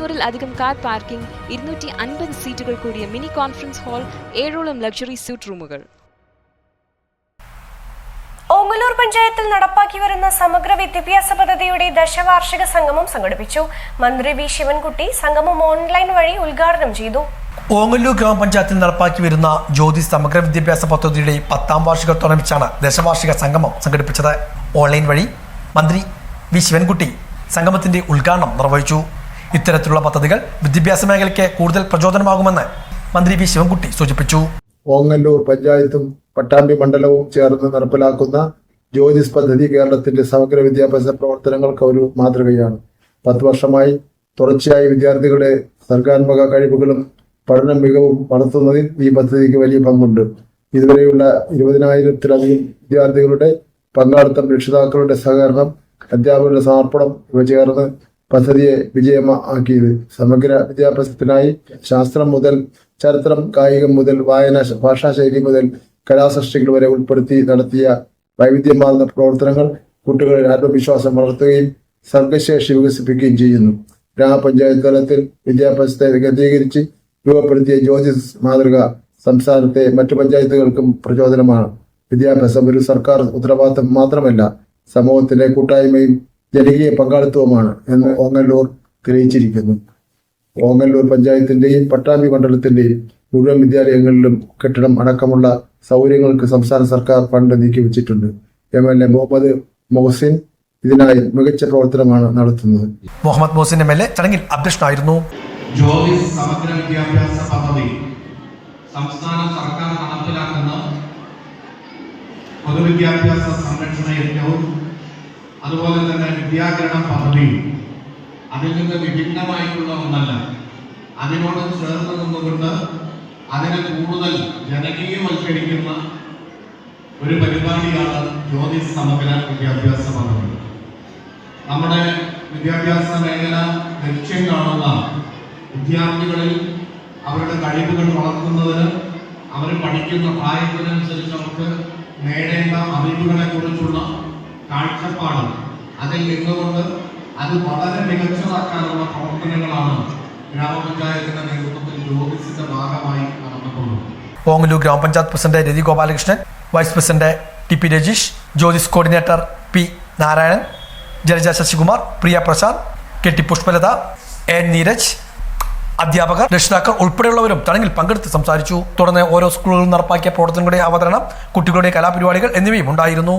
മുന്നൂറിൽ അധികം car parking ഇരുന്നൂറ്റി അൻപത് സീറ്റുകൾ കൂടിയ മിനി കോൺഫറൻസ് ഹാൾ ഏഴോളം ലക്ഷറി സ്യൂട്ട് റൂമുകൾ. ഓങ്ങല്ലൂർ പഞ്ചായത്തിൽ നടപ്പാക്കി വരുന്ന സമഗ്ര വിദ്യാഭ്യാസ പദ്ധതിയുടെ ദശവാർഷിക സംഗമം സംഘടിപ്പിച്ചു. മന്ത്രി വി ശിവൻകുട്ടി സംഗമം ഓൺലൈൻ വഴി ഉദ്ഘാടനം ചെയ്തു. ഓങ്ങല്ലൂർ ഗ്രാമപഞ്ചായത്തിൽ നടപ്പാക്കി വരുന്ന ജ്യോതി സമഗ്ര വിദ്യാഭ്യാസ പദ്ധതിയുടെ പത്താം വാർഷികത്തോടനുബന്ധിച്ചാണ് ദശവാർഷിക സംഗമം സംഘടിപ്പിച്ചത്. ഓൺലൈൻ വഴി മന്ത്രി വി ശിവൻകുട്ടി സംഗമത്തിന്റെ ഉദ്ഘാടനം നിർവഹിച്ചു. ഇത്തരത്തിലുള്ള പദ്ധതികൾ വിദ്യാഭ്യാസ മേഖലയ്ക്ക് കൂടുതൽ പ്രചോദനമാകുമെന്ന് മന്ത്രി വി ശിവൻകുട്ടി സൂചിപ്പിച്ചു. ഓങ്ങല്ലൂർ പഞ്ചായത്തും പട്ടാമ്പി മണ്ഡലവും ചേർന്ന് നടപ്പിലാക്കുന്ന ജ്യോതിസ് പദ്ധതി കേരളത്തിന്റെ സമഗ്ര വിദ്യാഭ്യാസ പ്രവർത്തനങ്ങൾക്ക് ഒരു മാതൃകയാണ്. പത്ത് വർഷമായി തുടർച്ചയായി വിദ്യാർത്ഥികളുടെ സർഗാത്മക കഴിവുകളും പഠന മികവും വളർത്തുന്നതിൽ ഈ പദ്ധതിക്ക് വലിയ പങ്കുണ്ട്. ഇതുവരെയുള്ള ഇരുപതിനായിരത്തിലധികം വിദ്യാർത്ഥികളുടെ പങ്കാളിത്തം രക്ഷിതാക്കളുടെ സഹകരണം അധ്യാപകരുടെ സമർപ്പണം ഇവ ചേർന്ന് പദ്ധതിയെ വിജയമാക്കിയത് സമഗ്ര വിദ്യാഭ്യാസത്തിനായി ശാസ്ത്രം മുതൽ ചരിത്രം കായികം മുതൽ വായന ഭാഷാശൈലി മുതൽ കലാസൃഷ്ടികൾ വരെ ഉൾപ്പെടുത്തി നടത്തിയ വൈവിധ്യമാർന്ന പ്രവർത്തനങ്ങൾ കുട്ടികളിൽ ആത്മവിശ്വാസം വളർത്തുകയും സർഗശേഷി വികസിപ്പിക്കുകയും ചെയ്യുന്നു. ഗ്രാമപഞ്ചായത്ത് തലത്തിൽ വിദ്യാഭ്യാസത്തെ കേന്ദ്രീകരിച്ച് രൂപപ്പെടുത്തിയ ജ്യോതിസ് മാതൃക സംസ്ഥാനത്തെ മറ്റു പഞ്ചായത്തുകൾക്കും പ്രചോദനമാണ്. വിദ്യാഭ്യാസം ഒരു സർക്കാർ ഉത്തരവാദിത്തം മാത്രമല്ല സമൂഹത്തിലെ കൂട്ടായ്മയും ജനകീയ പങ്കാളിത്തവുമാണ് എന്ന് ഓങ്ങല്ലൂർ തെളിയിച്ചിരിക്കുന്നു. ഓങ്ങല്ലൂർ പഞ്ചായത്തിന്റെയും പട്ടാമ്പി മണ്ഡലത്തിന്റെയും മുഴുവൻ വിദ്യാലയങ്ങളിലും കെട്ടിടം അടക്കമുള്ള സൗകര്യങ്ങൾക്ക് സംസ്ഥാന സർക്കാർ fund നീക്കിവെച്ചിട്ടുണ്ട് M L A Muhammad Mohsin ഇതിനായി മികച്ച പ്രവർത്തനമാണ് നടത്തുന്നത്. Muhammad Mohsin M L A ചടങ്ങിൽ അധ്യക്ഷനായിരുന്നു. സമഗ്ര വിദ്യാഭ്യാസ പദ്ധതി. സംസ്ഥാന സർക്കാർ നടപ്പിലാക്കുന്ന പൊതുവിദ്യാഭ്യാസ സംരക്ഷണ യജ്ഞവും അതുപോലെ തന്നെ വിദ്യാകരണ പദ്ധതി. അതിൽ നിന്ന് വിഭിന്നമായിട്ടുള്ള ഒന്നല്ല. അതിനോട് ചേർന്ന് നിന്നുകൊണ്ട് അതിനെ കൂടുതൽ ജനകീയവൽക്കരിക്കുന്ന ഒരു പരിപാടിയാണ് ജ്യോതി സമഗ്ര വിദ്യാഭ്യാസ പദ്ധതി. നമ്മുടെ വിദ്യാഭ്യാസ മേഖല ലക്ഷ്യം കാണുന്ന വിദ്യാർത്ഥികളിൽ അവരുടെ കഴിവുകൾ വളർത്തുന്നതിന് അവർ പഠിക്കുന്ന പ്രായത്തിനനുസരിച്ച് അവർക്ക് നേടേണ്ട അറിവുകളെ കുറിച്ചുള്ള കാഴ്ചപ്പാട് അതിൽ നിന്നുകൊണ്ട് അത് വളരെ മികച്ചതാക്കാനുള്ള പ്രവർത്തനങ്ങളാണ് ഗ്രാമപഞ്ചായത്തിന്റെ നേതൃത്വത്തിൽ ജ്യോതിസിന്റെ ഭാഗമായി നടന്നിട്ടുള്ളത്. പോങ്ങലു ഗ്രാമപഞ്ചായത്ത് president Rathi Gopalakrishnan vice president T P Rajeesh Jyothis coordinator P Narayanan Jalaja Sasikumar Priya Prasad K T Pushpalatha N Neeraj അധ്യാപകർ രക്ഷിതാക്കൾ ഉൾപ്പെടെയുള്ളവരും ചടങ്ങിൽ പങ്കെടുത്ത് സംസാരിച്ചു. തുടർന്ന് ഓരോ സ്കൂളുകളിൽ നടപ്പാക്കിയ പ്രവർത്തനങ്ങളുടെ അവതരണം കുട്ടികളുടെ കലാപരിപാടികൾ എന്നിവയും ഉണ്ടായിരുന്നു.